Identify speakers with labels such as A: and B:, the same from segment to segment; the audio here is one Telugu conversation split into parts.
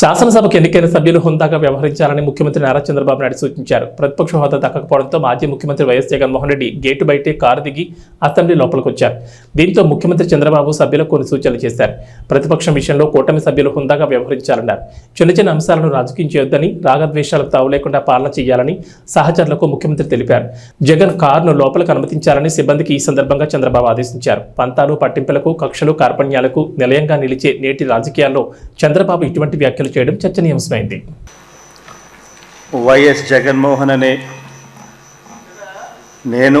A: శాసనసభకు ఎన్నికైన సభ్యులు హుందాగా వ్యవహరించాలని ముఖ్యమంత్రి నారా చంద్రబాబు నాయుడు సూచించారు. ప్రతిపక్ష హోదా దక్కకపోవడంతో మాజీ ముఖ్యమంత్రి Y S Jaganmohan Reddy gate బయటే కారు దిగి అసెంబ్లీ లోపలికి వచ్చారు దీంతో ముఖ్యమంత్రి చంద్రబాబు సభ్యులకు కొన్ని సూచనలు చేశారు. ప్రతిపక్షం విషయంలో కూటమి సభ్యులు హుందాగా వ్యవహరించాలన్నారు. చిన్న చిన్న అంశాలను రాజకీయం చేయొద్దని రాగద్వేషాలకు తావు లేకుండా పాలన చేయాలని సహచరులకు ముఖ్యమంత్రి తెలిపారు. జగన్ కారును లోపలికి అనుమతించాలని సిబ్బందికి ఈ సందర్భంగా చంద్రబాబు ఆదేశించారు. పంతాలు పట్టింపులకు కక్షలు కార్పణ్యాలకు నిలయంగా నిలిచే నేటి రాజకీయాల్లో చంద్రబాబు ఇటువంటి వ్యాఖ్యలు చేయడం చర్చనీయాంశమైంది.
B: వైఎస్ జగన్మోహన్ అనే నేను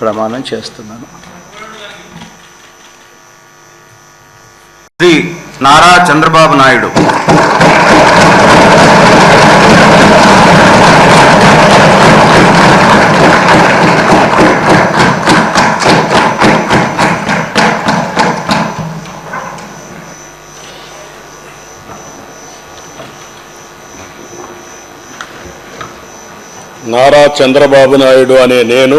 B: ప్రమాణం చేస్తున్నాను.
C: శ్రీ నారా చంద్రబాబు నాయుడు.
D: నారా చంద్రబాబు నాయుడు అనే నేను